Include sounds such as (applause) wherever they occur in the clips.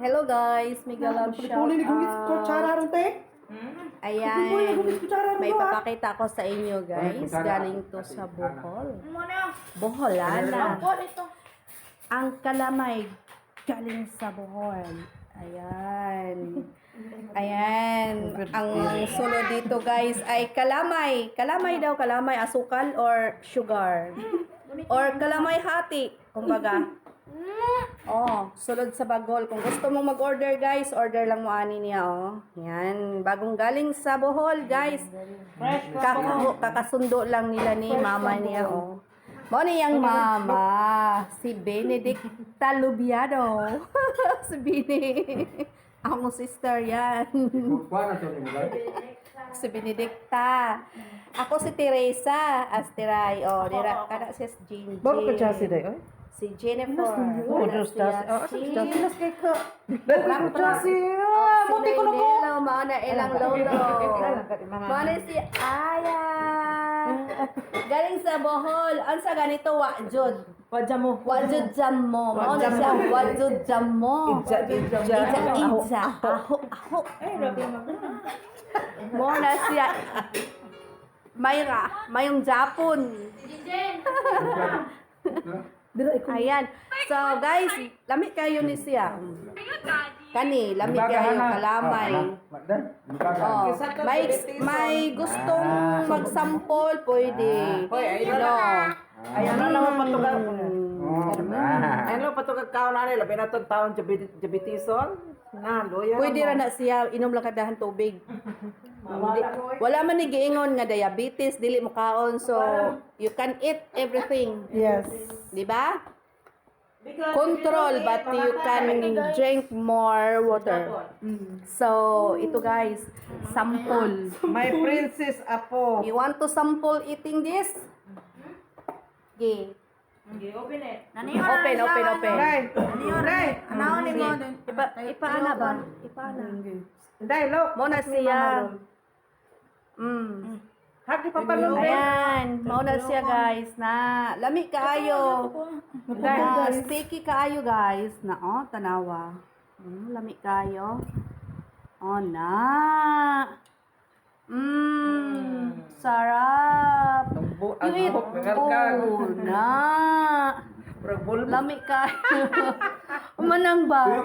Hello guys, Miguel Love shout out. ron te. Ayan, may ah. papakita ko sa inyo guys. Galing to sa Bohol. Boholana. Ang kalamay galing sa Bohol. Ayan. (laughs) Ayan. Ang sunod dito guys ay kalamay. Kalamay daw, kalamay. Asukal or sugar. Or kalamay hati. Kumbaga. Oh, sunod sa bagol. Kung gusto mo mag-order guys, order lang mo ani niya oh. Yan, bagong galing sa Bohol guys. Kako, kakasundo lang nila ni mama niya oh. Mo niyang mama, si Benedicta Lubiado. (laughs) si Bini. Ako sister yan. Si Benedicta. Ako si Teresa Astiray. Oh, dira kada si Jean. Bago ka tsasi day oy. Si Jennifer. Oh, Wala dos siya. tas. Oh, Si- sa kilas kay ka. Bago ka tsasi. Oh, Ah, si buti ko na ko. Nainelo, (laughs) mauna ilang lolo. Mauna si Aya. Galing sa Bohol. Ang sa ganito, wajud. Wadya mo. Wajud jam mo. Mauna siya, wajud jam mo. Idja, idja. Idja, idja. Aho, aho. Mauna siya. Mayra, mayong Japon. Ayan. So, guys, lamig kayo ni siya. Kani, lamig kayo, kalamay. Oh, may, may gustong magsampol, pwede. No. Ayan na lang ang patugal. Mm. Ayun lang patugal kaon na nila. Binatod taon jabitison. Na, loya. Pwede ra na siya, inom lang kadahan tubig. (laughs) Hindi, wala man ni giingon nga diabetes, dili mo kaon. So, you can eat everything. Yes. Di ba? Control, but you can drink more water. So, ito guys, sample. My princess apo. You want to sample eating this? Okay. Open, Open, open, open. Day. Day. Anaon ni mo Ipa, ipaana ba? Ipaana. Day, look. Muna siya. Hadi pa palo. Ayan, mauna siya guys na lami kaayo. Na sticky kaayo guys na oh tanawa. Mm, lami kaayo. Oh na. Mmm, sarap. Tumbo eat. Oh na. Lami kaayo. (laughs) Umanang ba?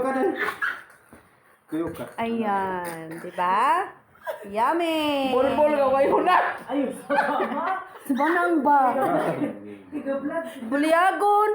Kuyo ka. Ayan, di ba? Yummy. Bulbul ka way hunat. Sumanang ba? Bulyagon.